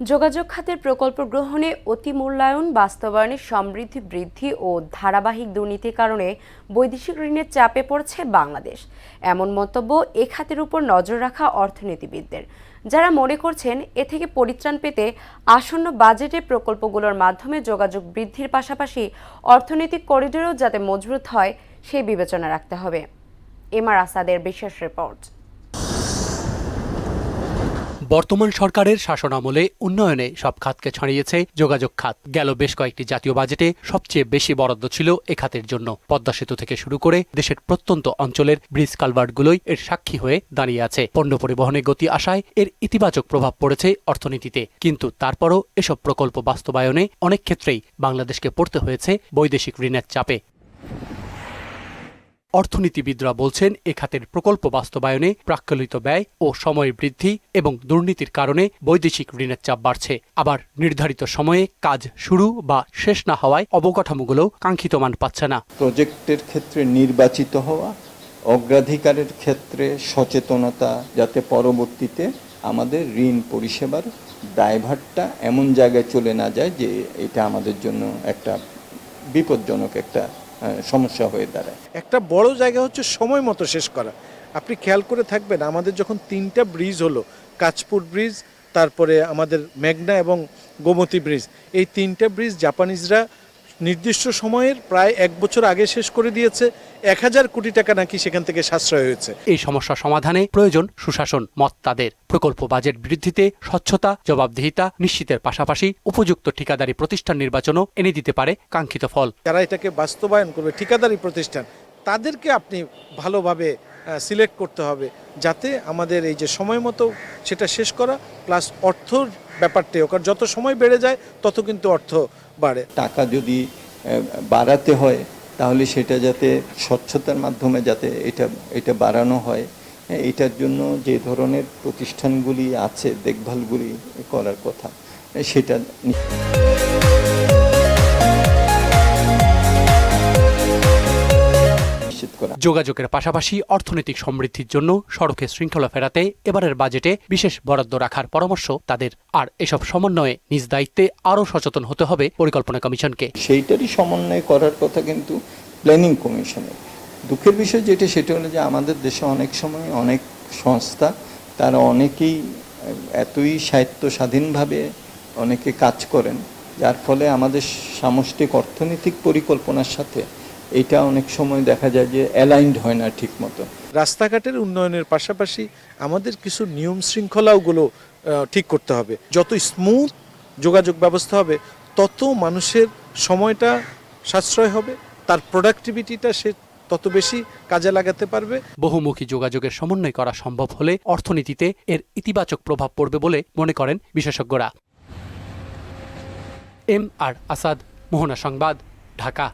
যোগাযোগ খাতের প্রকল্প গ্রহণে অতি মূল্যায়ন, বাস্তবায়নে সমৃদ্ধি, বৃদ্ধি ও ধারাবাহিক দুর্নীতির কারণে বৈদেশিক ঋণের চাপে পড়ছে বাংলাদেশ। এমন মন্তব্য এ খাতের উপর নজর রাখা অর্থনীতিবিদদের। যারা মনে করছেন এ থেকে পরিত্রাণ পেতে আসন্ন বাজেটে প্রকল্পগুলোর মাধ্যমে যোগাযোগ বৃদ্ধির পাশাপাশি অর্থনৈতিক করিডোরও যাতে মজবুত হয় সেই বিবেচনা রাখতে হবে। এমআর আসাদের বিশেষ রিপোর্ট। বর্তমান সরকারের শাসনামলে উন্নয়নে সব খাতকে ছাড়িয়েছে যোগাযোগ খাত। গেল বেশ কয়েকটি জাতীয় বাজেটে সবচেয়ে বেশি বরাদ্দ ছিল এ খাতের জন্য। পদ্মা সেতু থেকে শুরু করে দেশের প্রত্যন্ত অঞ্চলের ব্রিজ কালভার্টগুলোই এর সাক্ষী হয়ে দাঁড়িয়ে আছে। পণ্য পরিবহনে গতি আসায় এর ইতিবাচক প্রভাব পড়েছে অর্থনীতিতে। কিন্তু তারপরও এসব প্রকল্প বাস্তবায়নে অনেক ক্ষেত্রেই বাংলাদেশকে পড়তে হয়েছে বৈদেশিক ঋণের চাপে। অর্থনীতিবিদরা বলছেন, এ খাতের প্রকল্প বাস্তবায়নে প্রাক্কলিত ব্যয় ও সময় বৃদ্ধি এবং দুর্নীতির কারণে বৈদেশিক ঋণের চাপ বাড়ছে। আবার নির্ধারিত সময়ে কাজ শুরু বা শেষ না হওয়ায় অবকাঠামোগুলো কাঙ্ক্ষিত মান পাচ্ছে না। প্রজেক্টের ক্ষেত্রে নির্বাচিত হওয়া, অগ্রাধিকারের ক্ষেত্রে সচেতনতা, যাতে পরবর্তীতে আমাদের ঋণ পরিষেবার দায়ভারটা এমন জায়গায় চলে না যায় যে এটা আমাদের জন্য একটা বিপজ্জনক একটা সমস্যা হয়ে দাঁড়ায়। একটা বড় জায়গা হচ্ছে সময় মতো শেষ করা। আপনি খেয়াল করে থাকবেন, আমাদের যখন তিনটা ব্রিজ হলো, কাচপুর ব্রিজ, তারপরে আমাদের মেঘনা এবং গোমতী ব্রিজ, এই তিনটা ব্রিজ জাপানিজরা নির্দিষ্ট সময়ের প্রায় এক বছর আগে শেষ করে দিয়েছে এক হাজার কোটি টাকা নাকি সেখান থেকে সাশ্রয় হয়েছে। এই সমস্যা সমাধানে প্রয়োজন সুশাসন মত তাদের। প্রকল্প বাজেট বৃদ্ধিতে স্বচ্ছতা জবাবদিহিতা নিশ্চিতের পাশাপাশি উপযুক্ত ঠিকাদারি প্রতিষ্ঠান নির্বাচনও এনে দিতে পারে কাঙ্ক্ষিত ফল। যারা এটাকে বাস্তবায়ন করবে ঠিকাদারি প্রতিষ্ঠান তাদেরকে আপনি ভালোভাবে সিলেক্ট করতে হবে যাতে আমাদের এই যে সময় মতো সেটা শেষ করা প্লাস অর্থর ব্যাপারটাও কারণ যত সময় বেড়ে যায় তত কিন্তু অর্থ বাড়ে। টাকা যদি বাড়াতে হয় তাহলে সেটা যাতে স্বচ্ছতার মাধ্যমে যাতে এটা এটা বাড়ানো হয়। হ্যাঁ, এটার জন্য যে ধরনের প্রতিষ্ঠানগুলি আছে দেখভালগুলি করার কথা সেটা করা। যোগাযোগের পাশাপাশি অর্থনৈতিক সমৃদ্ধির জন্য সড়কে শৃঙ্খলা ফেরাতে এবারের বাজেটে বিশেষ বরাদ্দ রাখার পরামর্শ তাদের। আর এসব সমন্বয়ে নিজ দায়িত্বে আরও সচেতন হতে হবে পরিকল্পনা কমিশনকে। সেইটারই সমন্বয় করার কথা কিন্তু প্ল্যানিং কমিশনের। দুঃখের বিষয় যেটা, সেটা হলো যে আমাদের দেশে অনেক সময় অনেক সংস্থা, তারা অনেকেই এতই সাহিত্য স্বাধীনভাবে অনেকে কাজ করেন, যার ফলে আমাদের সামষ্টিক অর্থনৈতিক পরিকল্পনার সাথে এটা অনেক সময় দেখা যায় যে অ্যালাইন্ড হয় না ঠিক মতো রাস্তাঘাটের উন্নয়নের পাশাপাশি আমাদের কিছু নিয়ম শৃঙ্খলাগুলো ঠিক করতে হবে। যত স্মুথ যোগাযোগ ব্যবস্থা হবে তত মানুষের সময়টা সাশ্রয় হবে তার প্রোডাক্টিভিটিটা সে তত বেশি কাজে লাগাতে পারবে। বহুমুখী যোগাযোগের সমন্বয় করা সম্ভব হলে অর্থনীতিতে এর ইতিবাচক প্রভাব পড়বে বলে মনে করেন বিশেষজ্ঞরা। এম আর আসাদ মোহনা সংবাদ ঢাকা।